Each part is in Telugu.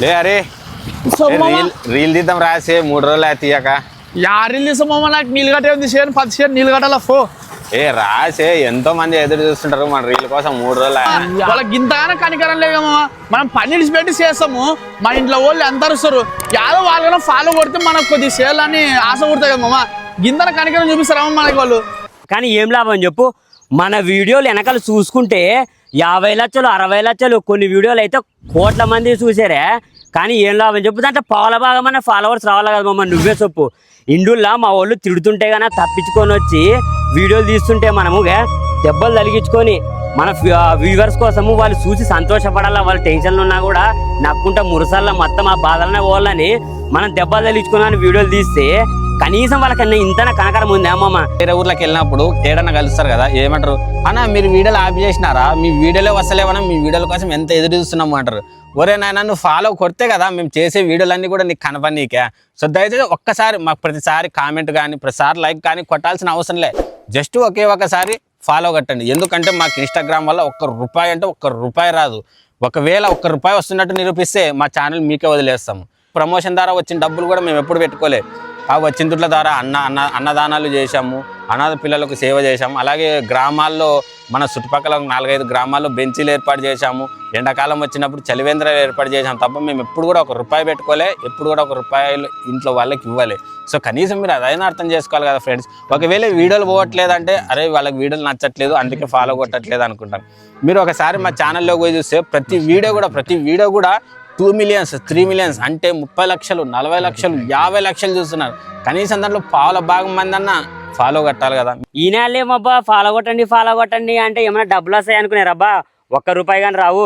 లే అరే. రీల్ రీల్ తీద్దాం రాసే మూడు రోజులు తీయక. యారిల్ తీసా మామ నాకు నీళ్ళు కట్టే ఉంది చేను పది చేను నీళ్ళు కట్టాల ఫో ఏ రాసే ఎంతో మంది ఎదురు చూస్తుంటారు మన రీల్ కోసం మూడు రోజులు వాళ్ళకి ఇంతగానో కనికరం లేదు మామ. మనం పని విడిచిపెట్టి చేస్తాము. మన ఇంట్లో వాళ్ళు ఎంత అరుస్తారు? యాదో వాళ్ళకన్నా ఫాలో కొడితే మనకు కొద్ది చేయాలని ఆశ పుడతాయి కదా మామ. గింతన కనికరం చూపిస్తారమ్మ మనకి వాళ్ళు? కానీ ఏం లాభం చెప్పు మన వీడియోలు వెనకాల చూసుకుంటే యాభై లక్షలు అరవై లక్షలు. కొన్ని వీడియోలు అయితే కోట్ల మంది చూసారే. కానీ ఏం లాభం చెప్పు? దాంట్లో పాల భాగమైన ఫాలోవర్స్ రావాలి కదా మమ్మల్ని నువ్వే చెప్పు. ఇండుల్లా మా వాళ్ళు తిడుతుంటే కానీ తప్పించుకొని వచ్చి వీడియోలు తీస్తుంటే మనము దెబ్బలు తలిగించుకొని మన వ్యూవర్స్ కోసము వాళ్ళు చూసి సంతోషపడాలా? వాళ్ళ టెన్షన్లు ఉన్నా కూడా నక్కుంటా మురసల్లా మొత్తం ఆ బాధలనే పోవాలని మనం దెబ్బలు తగిలించుకున్నాను వీడియోలు తీస్తే కనీసం వాళ్ళకన్నా ఇంతన కనకరం ఉంది అమ్మమ్మ? వేరే ఊర్లోకి వెళ్ళినప్పుడు ఏడన్నా కలుస్తారు కదా ఏమంటారు? అన్న మీరు వీడియోలు ఆఫ్ చేసినారా? మీ వీడియోలో వస్తలేవన్నా మీ వీడియోల కోసం ఎంత ఎదురు చూస్తున్నాము అంటారు. ఒరే నాయన నువ్వు ఫాలో కొడితే కదా మేము చేసే వీడియోలన్నీ కూడా నీకు కనపనీకే సో దయచేసి ఒక్కసారి మాకు ప్రతిసారి కామెంట్ కానీ ప్రతిసారి లైక్ కానీ కొట్టాల్సిన అవసరం లే. జస్ట్ ఒకే ఒకసారి ఫాలో కట్టండి. ఎందుకంటే మాకు ఇన్స్టాగ్రామ్ వల్ల ఒక్క రూపాయి అంటే ఒక్క రూపాయి రాదు. ఒకవేళ ఒక్క రూపాయి వస్తున్నట్టు నిరూపిస్తే మా ఛానల్ మీకే వదిలేస్తాము. ప్రమోషన్ ద్వారా వచ్చిన డబ్బులు కూడా మేము ఎప్పుడు పెట్టుకోలేదు ఆ వచ్చిన దుడ్ల ద్వారా అన్న అన్న అన్నదానాలు చేశాము అనాథ పిల్లలకు సేవ చేశాము. అలాగే గ్రామాల్లో మన చుట్టుపక్కల నాలుగైదు గ్రామాల్లో బెంచీలు ఏర్పాటు చేశాము. ఎండాకాలం వచ్చినప్పుడు చలివేంద్రాలు ఏర్పాటు చేశాం తప్ప మేము ఎప్పుడు కూడా ఒక రూపాయి పెట్టుకోలే ఎప్పుడు కూడా ఒక రూపాయలు ఇంట్లో వాళ్ళకి ఇవ్వాలి. సో కనీసం మీరు అదైనా అర్థం చేసుకోవాలి కదా ఫ్రెండ్స్ ఒకవేళ వీడియోలు పోవట్లేదంటే అరే వాళ్ళకి వీడియోలు నచ్చట్లేదు అందుకే ఫాలో కొట్టట్లేదు అనుకుంటాను మీరు ఒకసారి మా ఛానల్లో పోయి చూస్తే ప్రతి వీడియో కూడా ప్రతి వీడియో కూడా టూ మిలియన్స్ త్రీ మిలియన్స్ అంటే ముప్పై లక్షలు నలభై లక్షలు యాభై లక్షలు చూస్తున్నారు. కనీసం దాంట్లో పావుల భాగం మంది అన్న ఫాలో కట్టాలి కదా. ఈనాళ్ళేమబ్బా ఫాలో కొట్టండి ఫాలో కొట్టండి అంటే ఏమైనా డబ్బులు వస్తాయి అనుకున్నారబ్బా ఒక్క రూపాయి కానీ రావు.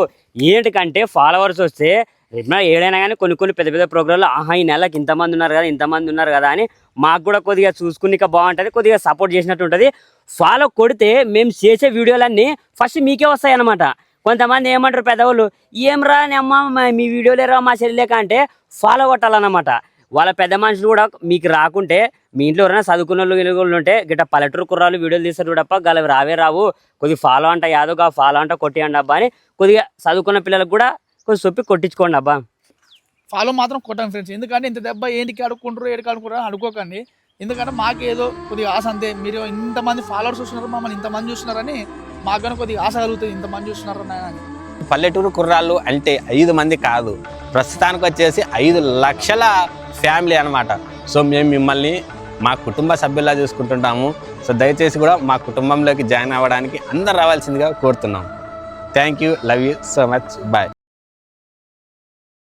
ఏంటికంటే ఫాలోవర్స్ వస్తే రేపు ఏడైనా కానీ కొన్ని కొన్ని పెద్ద పెద్ద ప్రోగ్రాంలు ఆహా ఈ నెలకి ఇంతమంది ఉన్నారు కదా ఇంతమంది ఉన్నారు కదా అని మాకు కూడా కొద్దిగా చూసుకునిక బాగుంటుంది కొద్దిగా సపోర్ట్ చేసినట్టు ఉంటుంది. ఫాలో కొడితే మేము చేసే వీడియోలన్నీ ఫస్ట్ మీకే వస్తాయి అన్నమాట కొంతమంది ఏమంటారు పెద్దవాళ్ళు ఏం రా మీ వీడియోలు మా- మీ మా చెల్లిలేక అంటే ఫాలో కొట్టాలన్నమాట. వాళ్ళ పెద్ద మనుషులు కూడా మీకు రాకుంటే మీ ఇంట్లో ఎవరైనా చదువుకున్న వాళ్ళు ఉంటే గిట్ట పల్లెటూరు కుర్రాలు వీడియోలు తీస్తారు చూడప్ప గల రావే రావు. కొద్దిగా ఫాలో అంట యాదోగా ఫాలో అంట కొట్టియండి అబ్బా అని కొద్దిగా చదువుకున్న పిల్లలకు కూడా కొంచెం చొప్పి కొట్టించుకోండి అబ్బా. ఫాలో మాత్రం కొట్టండి ఫ్రెండ్స్ ఎందుకంటే ఇంత దెబ్బ ఏంటికి అడుక్కుంటారు ఏడికి అడుక్కుంటారు అనుకోకండి ఎందుకంటే మాకేదో కొద్దిగా ఆశ అంతే. మీరు ఇంతమంది ఫాలోవర్స్ చూస్తున్నారు మమ్మల్ని ఇంతమంది చూస్తున్నారని మాకు కానీ కొద్దిగా ఆశ కలుగుతుంది ఇంతమంది చూస్తున్నారు నాయన పల్లెటూరు కుర్రాళ్ళు అంటే ఐదు మంది కాదు. ప్రస్తుతానికి వచ్చేసి ఐదు లక్షల ఫ్యామిలీ అనమాట సో మేము మిమ్మల్ని మా కుటుంబ సభ్యుల్లా చూసుకుంటుంటాము. సో దయచేసి కూడా మా కుటుంబంలోకి జాయిన్ అవ్వడానికి అందరు రావాల్సిందిగా కోరుతున్నాం. Thank you love you so much bye